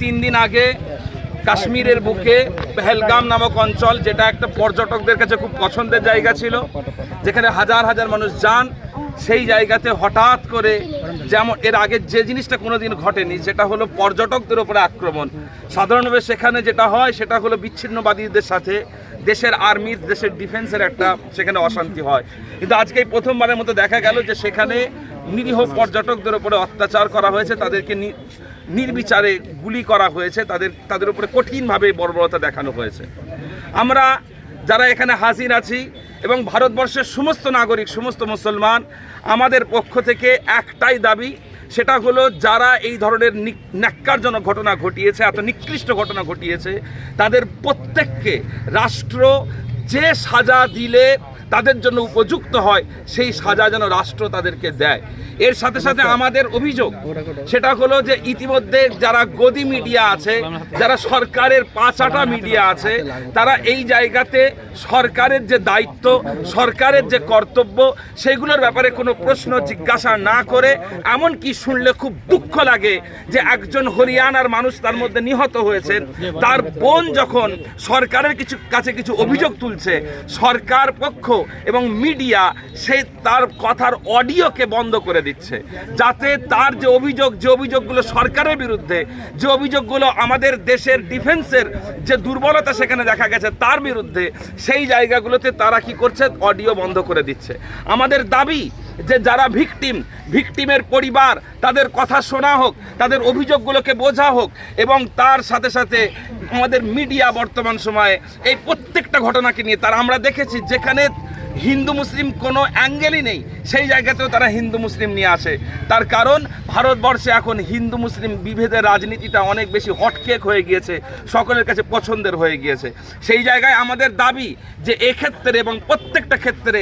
তিন দিন আগে কাশ্মীরের বুকে পেহেলগাম নামক অঞ্চল, যেটা একটা পর্যটকদের কাছে খুব পছন্দের জায়গা ছিল, যেখানে হাজার হাজার মানুষ যান, সেই জায়গাতে হঠাৎ করে যেমন এর আগে যে জিনিসটা কোনোদিন ঘটেনি সেটা হলো পর্যটকদের উপরে আক্রমণ। সাধারণভাবে সেখানে যেটা হয়, সেটা হলো বিচ্ছিন্নবাদীদের সাথে দেশের আর্মির, দেশের ডিফেন্সের একটা সেখানে অশান্তি হয়। কিন্তু আজকে প্রথমবারের মতো দেখা গেল যে সেখানে নিরীহ পর্যটকদের উপরে অত্যাচার করা হয়েছে, তাদেরকে নির্বিচারে গুলি করা হয়েছে, তাদের তাদের উপরে কঠিনভাবে বর্বরতা দেখানো হয়েছে। আমরা যারা এখানে হাজির আছি এবং ভারতবর্ষের সমস্ত নাগরিক, সমস্ত মুসলমান, আমাদের পক্ষ থেকে একটাই দাবি, সেটা হলো যারা এই ধরনের ন্যাক্কারজনক ঘটনা ঘটিয়েছে, এত নিকৃষ্ট ঘটনা ঘটিয়েছে, তাদের প্রত্যেককে রাষ্ট্র যে সাজা দিলে তাদের জন্য উপযুক্ত হয় সেই সাজা যেন রাষ্ট্র তাদেরকে দেয়। এর সাথে সাথে আমাদের অভিযোগ সেটা হলো যে ইতিমধ্যে যারা গদি মিডিয়া আছে যারা সরকারের পাঁচাটা মিডিয়া আছে তারা এই জায়গাতে সরকারের যে দায়িত্ব সরকারের যে কর্তব্য সেগুলোর ব্যাপারে কোনো প্রশ্ন জিজ্ঞাসা না করে এমন কি শুনলে খুব দুঃখ লাগে যে একজন হরিয়ানার মানুষ তার মধ্যে নিহত হয়েছেন। তার বোন যখন সরকারের কিছু কাছে কিছু অভিযোগ তুলছে সরকার পক্ষ এবং মিডিয়া সে তার কথার অডিওকে বন্ধ করে দিচ্ছে। যাতে তার যে অভিযোগ, যে অভিযোগগুলো সরকারের বিরুদ্ধে, যে অভিযোগগুলো আমাদের দেশের ডিফেন্সের যে দুর্বলতা সেখানে দেখা গেছে তার বিরুদ্ধে, সেই জায়গাগুলোতে তারা কি করছে? অডিও বন্ধ করে দিচ্ছে। আমাদের দাবি যে যারা ভিকটিম, ভিকটিমের পরিবার, তাদের কথা শোনা হোক, তাদের অভিযোগগুলোকে বোঝা হোক এবং তার সাথে সাথে আমাদের মিডিয়া বর্তমান সময়ে এই প্রত্যেকটা ঘটনাকে নিয়ে, তারা আমরা দেখেছি যেখানে হিন্দু মুসলিম কোনো অ্যাঙ্গেলই নেই, সেই জায়গাতেও তারা হিন্দু মুসলিম নিয়ে আসে। তার কারণ, ভারতবর্ষে এখন হিন্দু মুসলিম বিভেদের রাজনীতিটা অনেক বেশি হটকেক হয়ে গিয়েছে, সকলের কাছে পছন্দের হয়ে গিয়েছে। সেই জায়গায় আমাদের দাবি যে এক্ষেত্রে এবং প্রত্যেকটা ক্ষেত্রে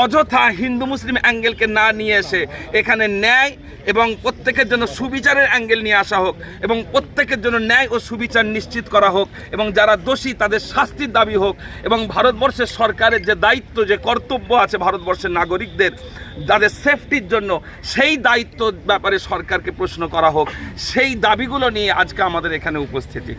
অযথা হিন্দু মুসলিম অ্যাঙ্গেলকে না নিয়ে এসে এখানে ন্যায় এবং প্রত্যেকের জন্য সুবিচারের অ্যাঙ্গেল নিয়ে আসা হোক এবং প্রত্যেকের জন্য ন্যায় ও সুবিচার নিশ্চিত করা হোক এবং যারা দোষী তাদের শাস্তির দাবি হোক এবং ভারতবর্ষের সরকারের যে দায়িত্ব, যে কর্তব্য আছে ভারতবর্ষের নাগরিকদের, যাদের সেফটির জন্য সেই দায়িত্ব ব্যাপারে সরকারকে প্রশ্ন করা হোক। সেই দাবিগুলো নিয়ে আজকে আমাদের এখানে উপস্থিতি।